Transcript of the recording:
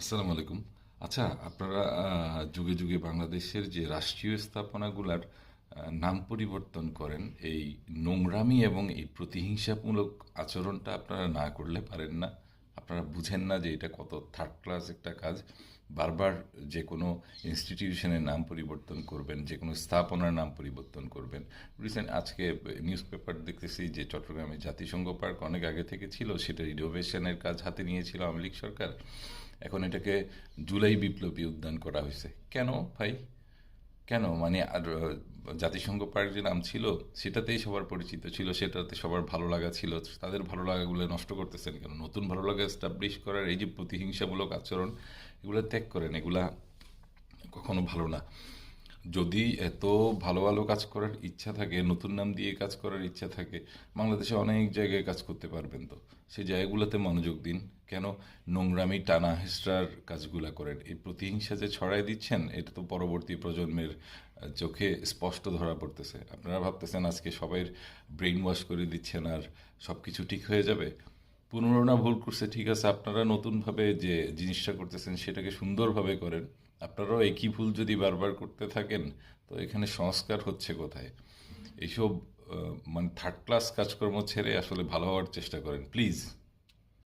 আসসালামু আলাইকুম। আচ্ছা আপনারা যুগে যুগে বাংলাদেশের যে রাষ্ট্রীয় স্থাপনাগুলার নাম পরিবর্তন করেন, এই নোংরামি এবং এই প্রতিহিংসামূলক আচরণটা আপনারা না করলে পারেন না। আপনারা বুঝেন না যে এটা কত থার্ড ক্লাস একটা কাজ। বারবার যে কোনো ইনস্টিটিউশনের নাম পরিবর্তন করবেন, যে কোনো স্থাপনার নাম পরিবর্তন করবেন। রিসেন্ট আজকে নিউজ পেপার দেখতেছি যে চট্টগ্রামে জাতিসংঘ পার্ক অনেক আগে থেকে ছিল সেটা রিনোভেশনের কাজ হাতে নিয়েছিল আওয়ামী লীগ সরকার। এখন এটাকে জুলাই বিপ্লবী উদ্যান করা হয়েছে। কেন ভাই? কেন? মানে আর জাতিসংঘ পার্ক যে নাম ছিল, সেটাতেই সবার পরিচিত ছিল, সেটাতে সবার ভালো লাগা ছিল। তাদের ভালো লাগাগুলো নষ্ট করতেছেন কেন? নতুন ভালো লাগা এস্টাবলিশ করার এই যে প্রতিহিংসামূলক আচরণ, এগুলো ত্যাগ করেন, এগুলা কখনো ভালো না। যদি এত ভালো ভালো কাজ করার ইচ্ছা থাকে, নতুন নাম দিয়ে কাজ করার ইচ্ছা থাকে, বাংলাদেশে অনেক জায়গায় কাজ করতে পারবেন তো। সেই জায়গাগুলোতে মনোযোগ দিন। কেন? নোংরামি, টানা হেসরার কাজগুলা করেন। এই প্রতিহিংসা যে ছড়াই দিচ্ছেন, এটা তো পরবর্তী প্রজন্মের চোখে স্পষ্ট ধরা পড়তেছে। আপনারা ভাবতেছেন আজকে সবাই ব্রেইন ওয়াশ করে দিচ্ছেন আর সব কিছু ঠিক হয়ে যাবে? পুনরনা ভুল করছে, ঠিক আছে। আপনারা নতুনভাবে যে জিনিসটা করতেছেন, সেটাকে সুন্দরভাবে করেন। আপনারাও একই ভুল যদি বারবার করতে থাকেন, তো এখানে সংস্কার হচ্ছে কোথায়? এইসব মানে থার্ড ক্লাস কাজকর্ম ছেড়ে আসলে ভালো হওয়ার চেষ্টা করেন প্লিজ